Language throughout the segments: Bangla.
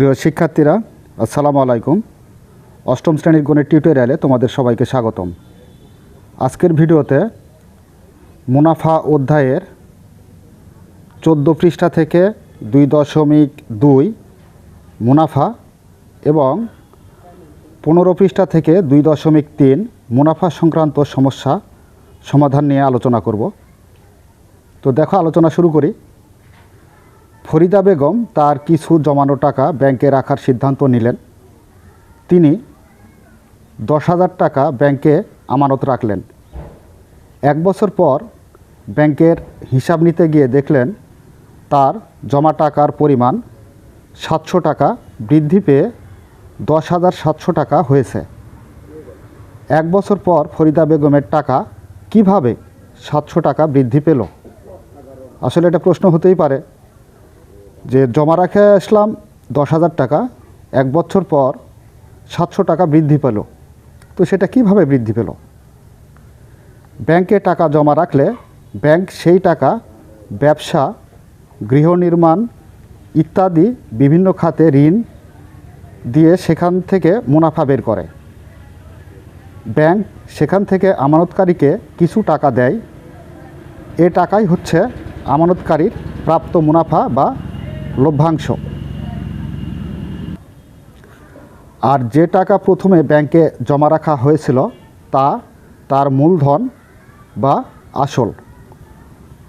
প্রিয় শিক্ষার্থীরা, আসসালামু আলাইকুম। অষ্টম শ্রেণির গণিত টিউটোরিয়ালে তোমাদের সবাইকে স্বাগতম। আজকের ভিডিওতে মুনাফা অধ্যায়ের চোদ্দ পৃষ্ঠা থেকে দুই দশমিক দুই মুনাফা এবং পনেরো পৃষ্ঠা থেকে দুই দশমিক তিন মুনাফা সংক্রান্ত সমস্যা সমাধান নিয়ে আলোচনা করব। তো দেখো, আলোচনা শুরু করি। ফরিদা বেগম তার কিছু জমানো টাকা ব্যাংকে রাখার সিদ্ধান্ত নিলেন। তিনি দশ হাজার টাকা ব্যাংকে আমানত রাখলেন। এক বছর পর ব্যাংকের হিসাব নিতে গিয়ে দেখলেন তার জমা টাকার পরিমাণ সাতশো টাকা বৃদ্ধি পেয়ে দশ হাজার সাতশো টাকা হয়েছে। এক বছর পর ফরিদা বেগমের টাকা কীভাবে সাতশো টাকা বৃদ্ধি পেল? আসলে এটা প্রশ্ন হতেই পারে। যে জমা রাখে আসলাম দশ হাজার টাকা, এক বছর পর সাতশো টাকা বৃদ্ধি পেল। তো সেটা কীভাবে বৃদ্ধি পেল? ব্যাংকে টাকা জমা রাখলে ব্যাংক সেই টাকা, ব্যবসা, গৃহ নির্মাণ ইত্যাদি বিভিন্ন খাতে ঋণ দিয়ে সেখান থেকে মুনাফা বের করে। ব্যাংক সেখান থেকে আমানতকারীকে কিছু টাকা দেয়। এ টাকাই হচ্ছে আমানতকারীর প্রাপ্ত মুনাফা বা লভ্যাংশ। আর যে টাকা প্রথমে ব্যাংকে জমা রাখা হয়েছিল, তা তার মূলধন বা আসল।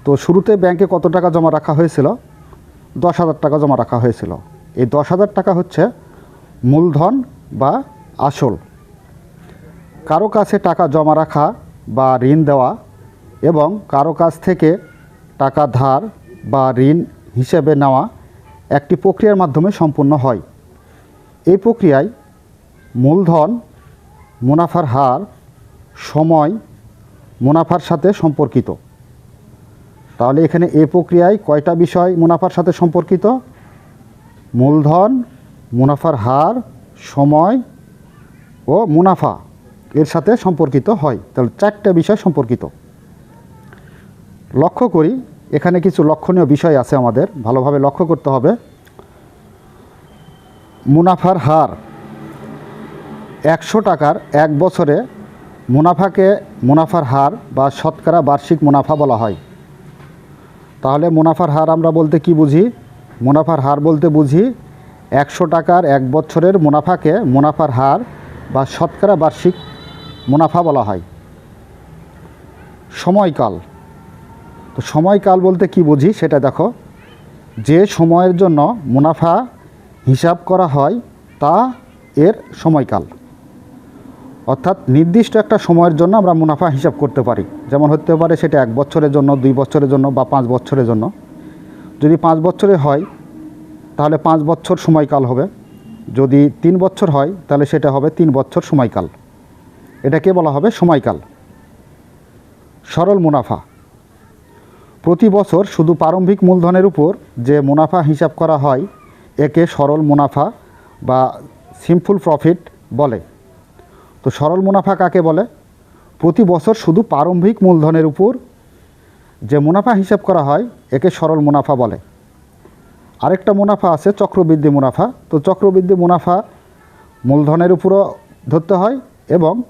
তো শুরুতে ব্যাংকে কত টাকা জমা রাখা হয়েছিল? দশ হাজার টাকা জমা রাখা হয়েছিল। এই দশ হাজার টাকা হচ্ছে মূলধন বা আসল। কারও কাছে টাকা জমা রাখা বা ঋণ দেওয়া এবং কারও কাছ থেকে টাকা ধার বা ঋণ হিসেবে নেওয়া একটি প্রক্রিয়ার মাধ্যমে সম্পূর্ণ হয়। এই প্রক্রিয়ায় মূলধন, মুনাফার হার, সময়, মুনাফার সাথে সম্পর্কিত। তাহলে এখানে এ প্রক্রিয়ায় কয়টা বিষয় মুনাফার সাথে সম্পর্কিত? মূলধন, মুনাফার হার, সময় ও মুনাফা এর সাথে সম্পর্কিত হয়। তাহলে চারটা বিষয় সম্পর্কিত। লক্ষ্য করি এখানে কিছু লক্ষণীয় বিষয় আছে আমাদের, ভালোভাবে লক্ষ্য করতে হবে। মুনাফার হার, একশো টাকার এক বছরে মুনাফাকে মুনাফার হার বা শতকরা বার্ষিক মুনাফা বলা হয়। তাহলে মুনাফার হার আমরা বলতে কি বুঝি? মুনাফার হার বলতে বুঝি একশো টাকার এক বছরের মুনাফাকে মুনাফার হার বা শতকরা বার্ষিক মুনাফা বলা হয়। সময়কাল তো সময়কাল বলতে কি বুঝি সেটা দেখো। যে সময়ের জন্য মুনাফা হিসাব করা হয়, তা এর সময়কাল অর্থাৎ নির্দিষ্ট একটা সময়ের জন্য আমরা মুনাফা হিসাব করতে পারি। যেমন হতে পারে সেটা এক বছরের জন্য, দুই বছরের জন্য বা পাঁচ বছরের জন্য। যদি পাঁচ বছরে হয়, তাহলে পাঁচ বছর সময়কাল হবে। যদি তিন বছর হয়, তাহলে সেটা হবে তিন বছর সময়কাল এটাকে বলা হবে সময়কাল সরল মুনাফা। প্রতি বছর শুধু প্রারম্ভিক মূলধনের উপর যে মুনাফা হিসাব করা হয়, একে সরল মুনাফা বা সিম্পল প্রফিট বলে। তো সরল মুনাফা কাকে বলে? প্রতি বছর শুধু প্রারম্ভিক মূলধনের উপর যে মুনাফা হিসাব করা হয়, একে সরল মুনাফা বলে। আরেকটা মুনাফা আছে চক্রবৃদ্ধি মুনাফা। তো চক্রবৃদ্ধি মুনাফা মূলধনের উপরও ধরতে হয় এবং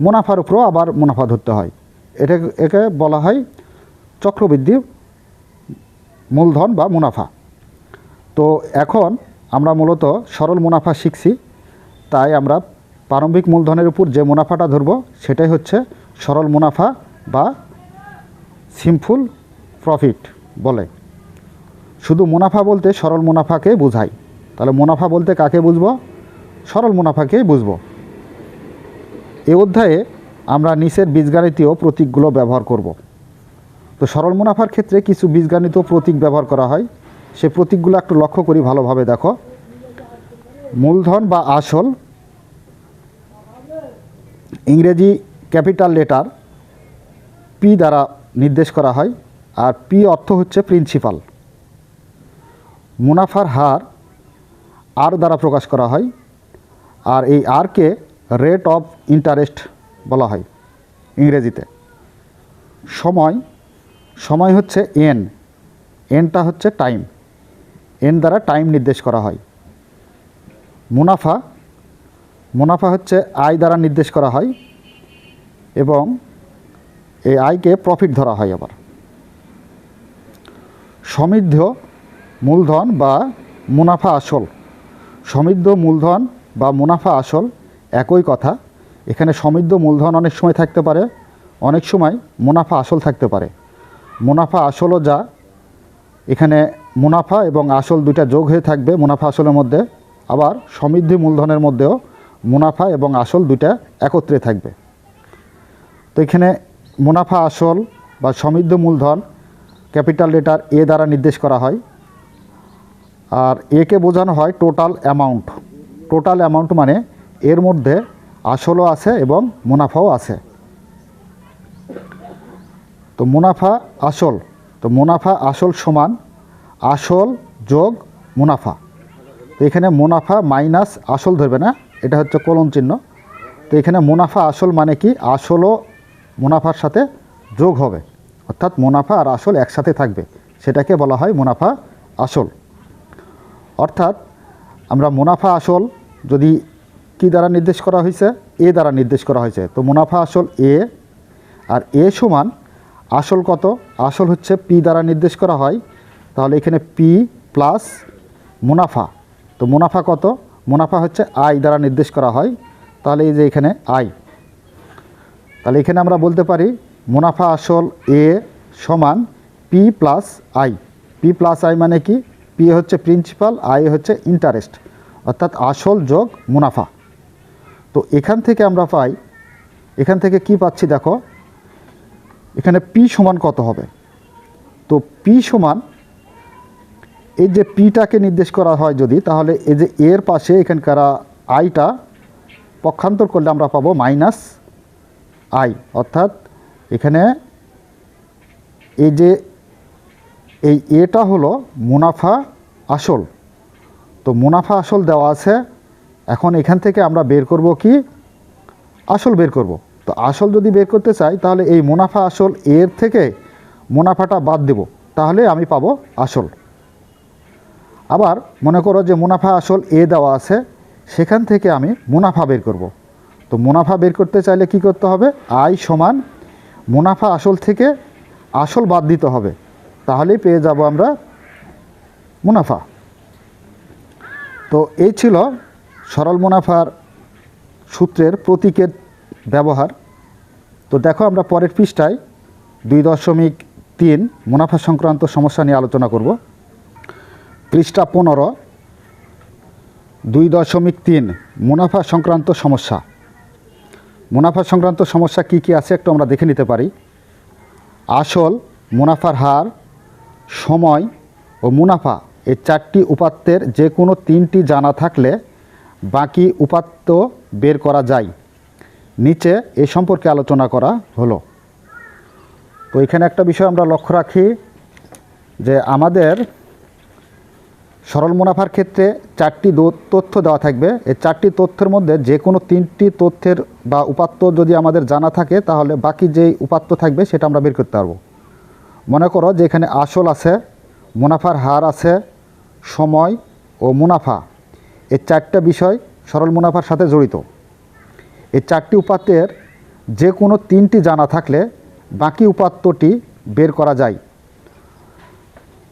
মুনাফার উপরও আবার মুনাফা ধরতে হয়। এটা একে বলা হয় চক্রবৃদ্ধি মূলধন বা মুনাফা। তো এখন আমরা মূলত সরল মুনাফা শিখছি, তাই আমরা প্রারম্ভিক মূলধনের উপর যে মুনাফাটা ধরব সেটাই হচ্ছে সরল মুনাফা বা সিম্পল প্রফিট বলে। শুধু মুনাফা বলতে সরল মুনাফাকে বোঝায় তাহলে মুনাফা বলতে কাকে বুঝব? সরল মুনাফাকেই বুঝব। এ অধ্যায়ে আমরা নিচের বীজগাণিতীয় প্রতীকগুলো ব্যবহার করব। তো সরল মুনাফার ক্ষেত্রে কিছু বীজগাণিত প্রতীক ব্যবহার করা হয়। সে প্রতীকগুলো একটু লক্ষ্য করি ভালোভাবে, দেখো। মূলধন বা আসল, ইংরেজি ক্যাপিটাল লেটার পি দ্বারা নির্দেশ করা হয়, আর পি অর্থ হচ্ছে প্রিন্সিপাল মুনাফার হার আর দ্বারা প্রকাশ করা হয়, আর এই আরকে রেট অফ ইন্টারেস্ট বলা হয়, ইংরেজিতে। সময় সময় হচ্ছে এন এনটা হচ্ছে টাইম এন দ্বারা টাইম নির্দেশ করা হয়। মুনাফা মুনাফা হচ্ছে আয় দ্বারা নির্দেশ করা হয় এবং এই আয়কে প্রফিট ধরা হয় আবার। সমৃদ্ধ মূলধন বা মুনাফা আসল। সমৃদ্ধ মূলধন বা মুনাফা আসল একই কথা। এখানে সমৃদ্ধ মূলধন অনেক সময় থাকতে পারে, অনেক সময় মুনাফা আসল থাকতে পারে। মুনাফা আসলও যা, এখানে মুনাফা এবং আসল দুইটা যোগ হয়ে থাকবে, মুনাফা আসলের মধ্যে। আবার সমৃদ্ধি মূলধনের মধ্যেও মুনাফা এবং আসল দুইটা একত্রে থাকবে। তো এখানে মুনাফা আসল বা সমৃদ্ধ মূলধন, ক্যাপিটাল লেটার এ দ্বারা নির্দেশ করা হয়। আর একে বোঝানো হয় টোটাল অ্যামাউন্ট। টোটাল অ্যামাউন্ট মানে এর মধ্যে আসলও আছে এবং মুনাফাও আছে। তো মুনাফা আসল, তো মুনাফা আসল সমান আসল যোগ মুনাফা। তো এখানে মুনাফা মাইনাস আসল ধরবে না, এটা হচ্ছে কলন চিহ্ন। তো এখানে মুনাফা আসল মানে কি? আসলও মুনাফার সাথে যোগ হবে। অর্থাৎ মুনাফা আর আসল একসাথে থাকবে, সেটাকে বলা হয় মুনাফা আসল। অর্থাৎ আমরা মুনাফা আসল যদি কি দ্বারা নির্দেশ করা হয়েছে? এ দ্বারা নির্দেশ করা হয়েছে। তো মুনাফা আসল এ, আর এ সমান আসল কত? আসল হচ্ছে পি দ্বারা নির্দেশ করা হয়। তাহলে এখানে পি প্লাস মুনাফা। তো মুনাফা কত? মুনাফা হচ্ছে আই দ্বারা নির্দেশ করা হয়। তাহলে এই যে এখানে আই তাহলে এখানে আমরা বলতে পারি মুনাফা আসল এ সমান P plus I P plus I মানে কি? পি হচ্ছে প্রিন্সিপাল আই হচ্ছে ইন্টারেস্ট অর্থাৎ আসল যোগ মুনাফা। তো এখান থেকে আমরা পাই, এখান থেকে কি পাচ্ছি দেখো? এখানে পি সমান কত হবে? তো পি সমান এই যে পিটাকে নির্দেশ করা হয় যদি, তাহলে এই যে এর পাশে এখানকার আইটা পক্ষান্তর করলে আমরা পাবো মাইনাস আই। অর্থাৎ এখানে এই যে এই এটা হলো মুনাফা আসল। তো মুনাফা আসল দেওয়া আছে। এখন এখান থেকে আমরা বের করব কি? আসল বের করব। তো আসল যদি বের করতে চাই, তাহলে এই মুনাফা আসল এর থেকে মুনাফাটা বাদ দেব। তাহলে আমি পাবো আসল। আবার মনে করো যে মুনাফা আসল এ দেওয়া আছে, সেখান থেকে আমি মুনাফা বের করব। তো মুনাফা বের করতে চাইলে কি করতে হবে? আই সমান মুনাফা আসল থেকে আসল বাদ দিতে হবে। তাহলেই পেয়ে যাব আমরা মুনাফা। তো এই ছিল সরল মুনাফার সূত্রের প্রতীকের ব্যবহার। তো দেখো আমরা পরের পৃষ্ঠায় দুই দশমিক তিন মুনাফা সংক্রান্ত সমস্যা নিয়ে আলোচনা করব। পৃষ্ঠা পনেরো, দুই দশমিক তিন মুনাফা সংক্রান্ত সমস্যা। মুনাফা সংক্রান্ত সমস্যা কি কি আছে একটু আমরা দেখে নিতে পারি। আসল মুনাফার হার, সময় ও মুনাফা এই চারটি উপাত্তের যে কোনো তিনটি জানা থাকলে বাকি উপাত্ত বের করা যায়। নিচে এ সম্পর্কে আলোচনা করা হলো। তো এখানে একটা বিষয় আমরা লক্ষ্য রাখি যে আমাদের সরল মুনাফার ক্ষেত্রে চারটি তথ্য দেওয়া থাকবে। এই চারটি তথ্যের মধ্যে যে কোনো তিনটি তথ্যের বা উপাত্ত যদি আমাদের জানা থাকে, তাহলে বাকি যেই উপাত্ত থাকবে সেটা আমরা বের করতে পারব। মনে করো যে এখানে আসল আছে, মুনাফার হার আছে, সময় ও মুনাফা। এই চারটা বিষয় সরল মুনাফার সাথে জড়িত। এই চারটি উপাত্তের যে কোনো তিনটি জানা থাকলে বাকি উপাত্তটি বের করা যায়।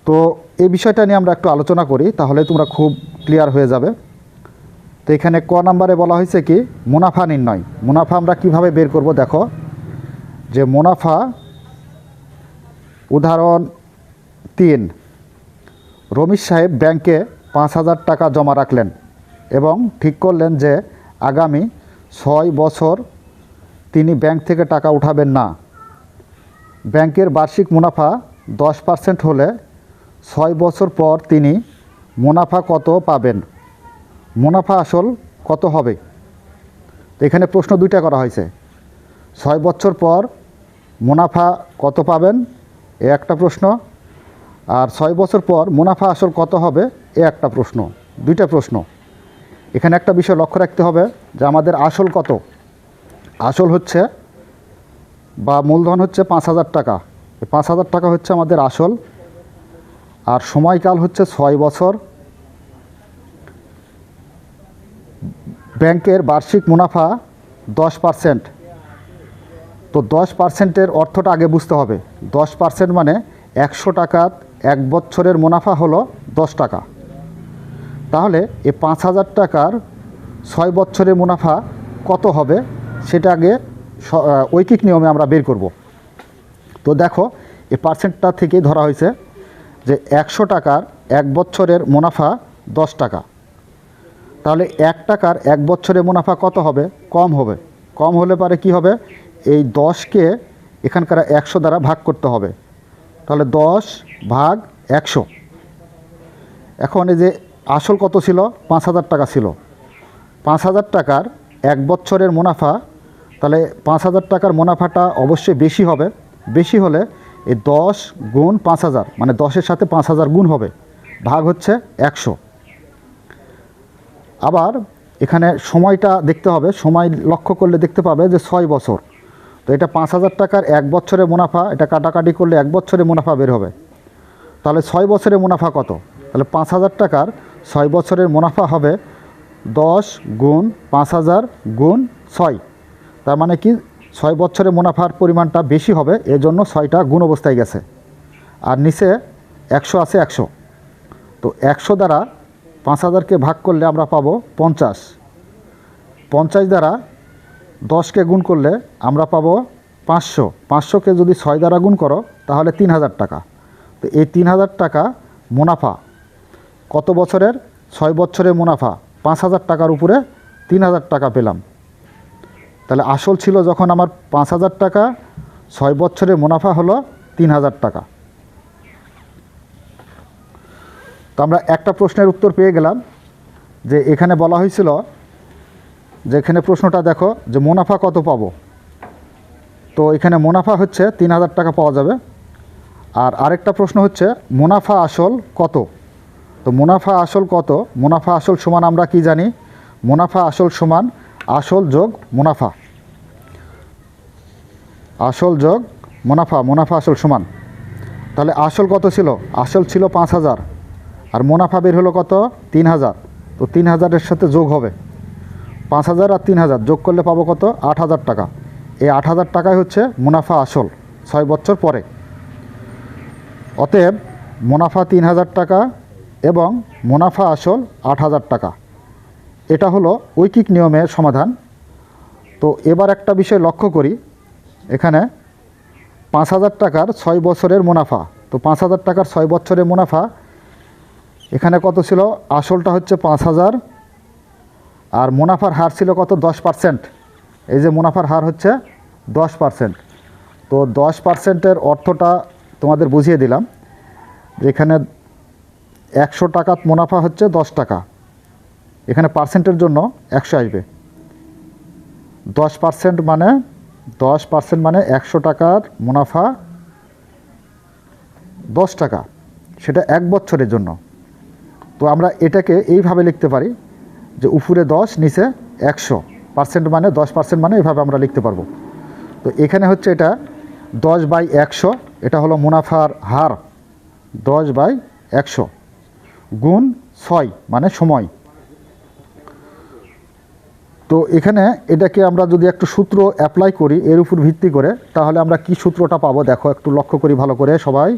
তো এই বিষয়টা নিয়ে আমরা একটু আলোচনা করি, তাহলে তোমরা খুব ক্লিয়ার হয়ে যাবে। তো এখানে ক নাম্বারে বলা হয়েছে কি, মুনাফা নির্ণয়। মুনাফা আমরা কীভাবে বের করব দেখো, যে মুনাফা উদাহরণ তিন, রমিশ সাহেব ব্যাংকে পাঁচ হাজার টাকা জমা রাখলেন এবং ঠিক করলেন যে আগামী ছয় বছর তিনি ব্যাংক থেকে টাকা উঠাবেন না। ব্যাংকের বার্ষিক মুনাফা দশ পার্সেন্ট হলে ছয় বছর পর তিনি মুনাফা কত পাবেন? মুনাফা আসল কত হবে? এখানে প্রশ্ন দুইটা করা হয়েছে। ছয় বছর পর মুনাফা কত পাবেন? এ একটা প্রশ্ন। আর ছয় বছর পর মুনাফা আসল কত হবে? এ একটা প্রশ্ন। দুইটা প্রশ্ন। এখানে একটা বিষয় লক্ষ্য রাখতে হবে যে আমাদের আসল কত? আসল হচ্ছে বা মূলধন হচ্ছে পাঁচ হাজার টাকা। পাঁচ হাজার টাকা হচ্ছে আমাদের আসল। আর সময়কাল হচ্ছে ছয় বছর। ব্যাংকের বার্ষিক মুনাফা দশ পার্সেন্ট। তো দশ পার্সেন্টের অর্থটা আগে বুঝতে হবে। দশ পার্সেন্ট মানে একশো টাকার এক বছরের মুনাফা হলো দশ টাকা। তাহলে এ পাঁচ হাজার টাকার ছয় বছরের মুনাফা কত হবে? সেটা আগে ঐকিক নিয়মে আমরা বের করব। তো দেখো এই পার্সেন্টটা থেকেই ধরা হয়েছে যে একশো টাকার এক বছরের মুনাফা দশ টাকা। তাহলে এক টাকার এক বছরের মুনাফা কত হবে? কম হবে। কম হলে পারে কি হবে? এই দশকে এখানকার একশো দ্বারা ভাগ করতে হবে। তাহলে দশ ভাগ একশো। এখন এই যে আসল কত ছিল? পাঁচ হাজার টাকা ছিল। পাঁচ হাজার টাকার এক বছরের মুনাফা, তাহলে পাঁচ হাজার টাকার মুনাফাটা অবশ্যই বেশি হবে। বেশি হলে এই দশ গুণ পাঁচ হাজার মানে দশের সাথে পাঁচ হাজার গুণ হবে। ভাগ হচ্ছে একশো। আবার এখানে সময়টা দেখতে হবে। সময় লক্ষ্য করলে দেখতে পাবে যে ছয় বছর। তো এটা পাঁচ হাজার টাকার এক বছরের মুনাফা, এটা কাটাকাটি করলে এক বছরের মুনাফা বের হবে। তাহলে ছয় বছরের মুনাফা কত? তাহলে পাঁচ হাজার টাকার ছয় বছরের মুনাফা হবে দশ গুণ পাঁচ হাজার গুণ ছয়। তার মানে কি? ছয় বছরের মুনাফার পরিমাণটা বেশি হবে, এজন্য ছয়টা গুণ অবস্থায় গেছে। আর নিচে একশো আছে একশো। তো একশো দ্বারা পাঁচ হাজারকে ভাগ করলে আমরা পাবো পঞ্চাশ। পঞ্চাশ দ্বারা দশকে গুণ করলে আমরা পাবো পাঁচশো। পাঁচশোকে যদি ছয় দ্বারা গুণ করো, তাহলে তিন হাজার টাকা। তো এই তিন হাজার টাকা মুনাফা কত বছরের? ছয় বছরের মুনাফা। পাঁচ হাজার টাকার উপরে তিন হাজার টাকা পেলাম। তাহলে আসল ছিল যখন আমার পাঁচ হাজার টাকা, ছয় বছরের মুনাফা হলো তিন হাজার টাকা। তো আমরা একটা প্রশ্নের উত্তর পেয়ে গেলাম যে এখানে বলা হয়েছিল যে এখানে প্রশ্নটা দেখো যে মুনাফা কত পাবো? তো এখানে মুনাফা হচ্ছে তিন হাজার টাকা পাওয়া যাবে। আর আরেকটা প্রশ্ন হচ্ছে মুনাফা আসল কত? তো মুনাফা আসল কত? মুনাফা আসল সমান আমরা কি জানি? মুনাফা আসল সমান আসল যোগ মুনাফা। আসল যোগ মুনাফা মুনাফা আসল সমান। তাহলে আসল কত ছিল? আসল ছিল পাঁচ হাজার। আর মুনাফা বের হলো কত? তিন হাজার। তো তিন হাজারের সাথে যোগ হবে। পাঁচ হাজার আর তিন হাজার। যোগ করলে পাবো কত? আট হাজার টাকা। এই আট হাজার টাকাই হচ্ছে মুনাফা আসল ছয় বছর পরে। অতএব মুনাফা তিন হাজার টাকা এবং মুনাফা আসল আট হাজার টাকা। এটা হলো ঐকিক নিয়মের সমাধান। তো এবার একটা বিষয় লক্ষ্য করি। এখানে পাঁচ হাজার টাকার ছয় বছরের মুনাফা। তো পাঁচ হাজার টাকার ছয় বছরের মুনাফা, এখানে কত ছিল? আসলটা হচ্ছে পাঁচ হাজার। আর মুনাফার হার ছিল কত? দশ পার্সেন্ট। এই যে মুনাফার হার হচ্ছে দশ পার্সেন্ট। তো দশ পার্সেন্টের অর্থটা তোমাদের বুঝিয়ে দিলাম। যে এখানে একশো টাকাত মুনাফা হচ্ছে দশ টাকা। এখানে পার্সেন্টের জন্য একশো আসবে। দশ পার্সেন্ট মানে দশ পার্সেন্ট মানে একশো টাকার মুনাফা দশ টাকা। সেটা এক বছরের জন্য। তো আমরা এটাকে এইভাবে লিখতে পারি যে উপরে দশ, নিচে একশো। পার্সেন্ট মানে দশ পার্সেন্ট মানে এভাবে আমরা লিখতে পারব। তো এখানে হচ্ছে এটা দশ বাই একশো, এটা হলো মুনাফার হার। দশ বাই একশো। গুণ ছয় মানে সময়। তো এখানে এটাকে আমরা যদি একটু সূত্র অ্যাপ্লাই করি, এর উপর ভিত্তি করে, তাহলে আমরা কি সূত্রটা পাবো? দেখো, একটু লক্ষ্য করি ভালো করে সবাই।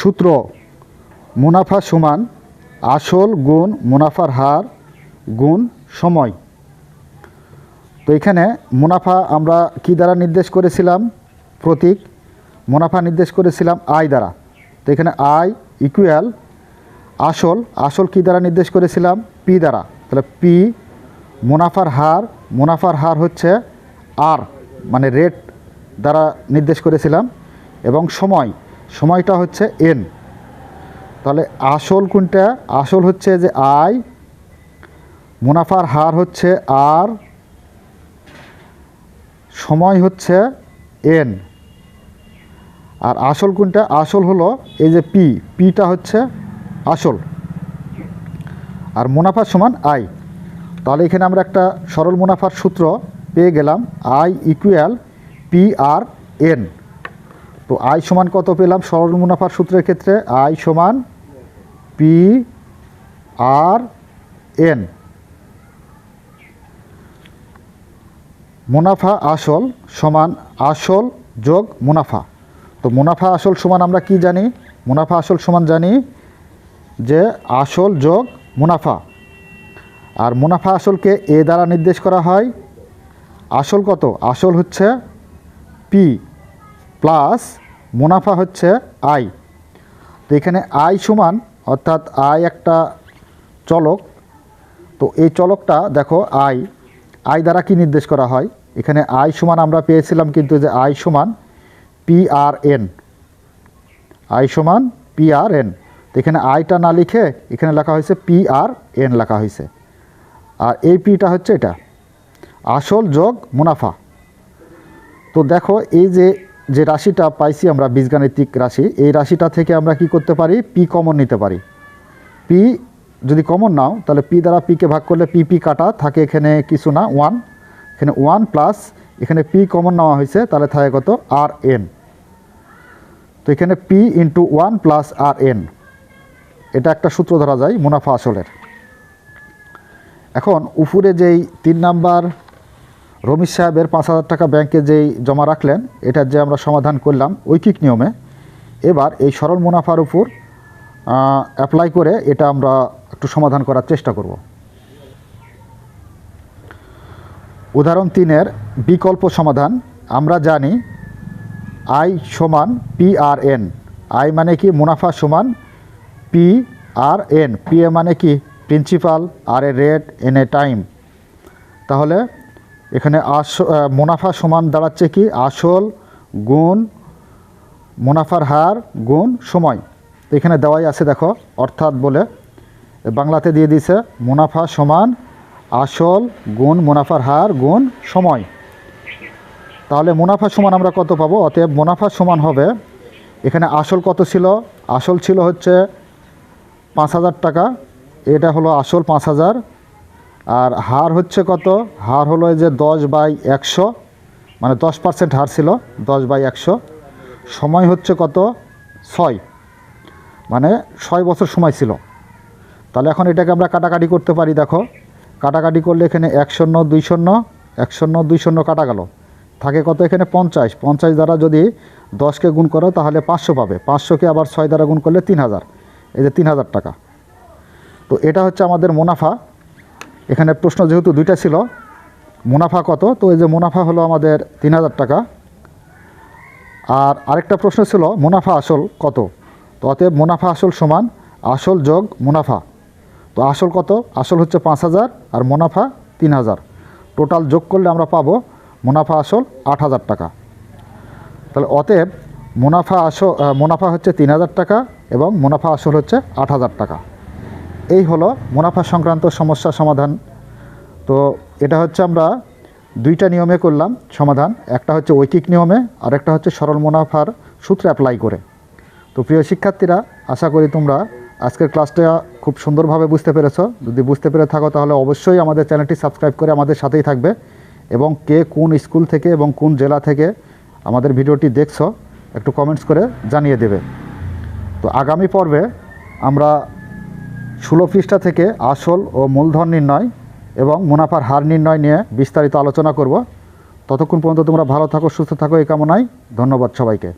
সূত্র, মুনাফা সমান আসল গুণ মুনাফার হার গুণ সময়। তো এখানে মুনাফা আমরা কি দ্বারা নির্দেশ করেছিলাম? প্রতীক মুনাফা নির্দেশ করেছিলাম আয় দ্বারা। তো এখানে আয় ইকুয়াল আসল আসল কি দ্বারা নির্দেশ করেছিলাম? পি দ্বারা। তাহলে পি মুনাফার হার মুনাফার হার হচ্ছে আর মানে রেট দ্বারা নির্দেশ করেছিলাম। এবং সময়, সময়টা হচ্ছে এন তাহলে আসল কোনটা? আসল হচ্ছে যে আয় মুনাফার হার হচ্ছে আর, সময় হচ্ছে এন আর আসল কোনটা? আসল হলো এই যে পি। পিটা হচ্ছে আসল। আর মুনাফা সমান আই। তাহলে এখানে আমরা একটা সরল মুনাফার সূত্র পেয়ে গেলাম, I equal P R N তো আই সমান কত পেলাম? সরল মুনাফার সূত্রের ক্ষেত্রে আই সমান পি আর এন মুনাফা আসল সমান আসল যোগ মুনাফা। তো মুনাফা আসল সমান আমরা কি জানি? মুনাফা আসল সমান জানি যে আসল যোগ মুনাফা। আর মুনাফা আসলকে এ দ্বারা নির্দেশ করা হয়, আসল কত? আসল হচ্ছে পি প্লাস মুনাফা হচ্ছে আই তো এখানে আই সমান, অর্থাৎ আই একটা চলক। তো এই চলকটা দেখো আই আই দ্বারা কি নির্দেশ করা হয়? এখানে আই সমান আমরা পেয়েছিলাম কিন্তু যে আই সমান পি আর এন আই সমান পি আর এন তো এখানে আইটা না লিখে এখানে লেখা হয়েছে পি আর এন লেখা হয়েছে। আর এই পিটা হচ্ছে এটা। আসল যোগ মুনাফা। তো দেখো এই যে যে রাশিটা পাইছি আমরা বীজগাণিতিক রাশি, এই রাশিটা থেকে আমরা কি করতে পারি? পি কমন নিতে পারি। পি যদি কমন নাও, তাহলে পি দ্বারা পিকে ভাগ করলে পি পি কাটা, থাকে এখানে কিছু না ওয়ান এখানে ওয়ান প্লাস এখানে পি কমন নেওয়া হয়েছে, তাহলে থাকে কত? আর এন তো এখানে P into one plus R N এটা একটা সূত্র ধরা যায় মুনাফা আসলের। এখন উপরে যেই তিন নাম্বার রমিজ সাহেবের পাঁচ হাজার টাকা ব্যাংকে যেই জমা রাখলেন এটার যে আমরা সমাধান করলাম ঐকিক নিয়মে, এবার এই সরল মুনাফার উপর অ্যাপ্লাই করে এটা আমরা একটু সমাধান করার চেষ্টা করব। উদাহরণ তিনের বিকল্প সমাধান, আমরা জানি আই সমান পি আর এন। আই মানে কি মুনাফা সমান পি আর এন। পি এ মানে কি প্রিন্সিপাল আর এ রেট এন এ টাইম তাহলে এখানে আস মুনাফা সমান দাঁড়াচ্ছে কি? আসল গুণ মুনাফার হার গুণ সময়। এখানে দেওয়াই আছে দেখো, অর্থাৎ বলে বাংলাতে দিয়ে দিছে মুনাফা সমান আসল গুণ মুনাফার হার গুণ সময়। তাহলে মুনাফা সমান আমরা কত পাবো? অতএব মুনাফা সমান হবে, এখানে আসল কত ছিল? আসল ছিল হচ্ছে পাঁচ হাজার টাকা। এটা হলো আসল পাঁচ হাজার। আর হার হচ্ছে কত? হার হলো যে দশ বাই একশো মানে দশ পার্সেন্ট হার ছিল, দশ বাই একশো। সময় হচ্ছে কত? ছয়। মানে ছয় বছর সময় ছিল। তাহলে এখন এটাকে আমরা কাটাকাটি করতে পারি, দেখো। কাটাকাটি করলে এখানে এক শূন্য, দুই শূন্য, এক শূন্য, দুই শূন্য কাটা গেল। থাকে কত এখানে? পঞ্চাশ। পঞ্চাশ দ্বারা যদি দশকে গুণ করো, তাহলে পাঁচশো পাবে। পাঁচশোকে আবার ছয় দ্বারা গুণ করলে তিন হাজার এই যে তিন হাজার টাকা। তো এটা হচ্ছে আমাদের মুনাফা। এখানে প্রশ্ন যেহেতু দুইটা ছিল, মুনাফা কত? তো এই যে মুনাফা হলো আমাদের তিন হাজার টাকা। আর আরেকটা প্রশ্ন ছিল, মুনাফা আসল কত? তো অতএব মুনাফা আসল সমান আসল যোগ মুনাফা। তো আসল কত? আসল হচ্ছে পাঁচ হাজার আর মুনাফা তিন হাজার টোটাল যোগ করলে আমরা পাবো মুনাফা আসল আট হাজার টাকা। তাহলে অতএব মুনাফা আসল মুনাফা হচ্ছে তিন হাজার টাকা এবং মুনাফা আসল হচ্ছে আট হাজার টাকা। এই হলো মুনাফা সংক্রান্ত সমস্যা সমাধান। তো এটা হচ্ছে আমরা দুইটা নিয়মে করলাম সমাধান। একটা হচ্ছে ঐকিক নিয়মে আর একটা হচ্ছে সরল মুনাফার সূত্রে অ্যাপ্লাই করে। তো প্রিয় শিক্ষার্থীরা, আশা করি তোমরা আজকের ক্লাসটা খুব সুন্দরভাবে বুঝতে পেরেছ। যদি বুঝতে পেরে থাকো তাহলে অবশ্যই আমাদের চ্যানেলটি সাবস্ক্রাইব করে আমাদের সাথেই থাকবে। এবং কে কোন স্কুল থেকে এবং কোন জেলা থেকে আমাদের ভিডিওটি দেখছ, একটু কমেন্টস করে জানিয়ে দেবে। তো আগামী পর্বে আমরা ষোলো পৃষ্ঠা থেকে আসল ও মূলধন নির্ণয় এবং মুনাফার হার নির্ণয় নিয়ে বিস্তারিত আলোচনা করব। ততক্ষণ পর্যন্ত তোমরা ভালো থাকো, সুস্থ থাকো, এই কামনায় ধন্যবাদ সবাইকে।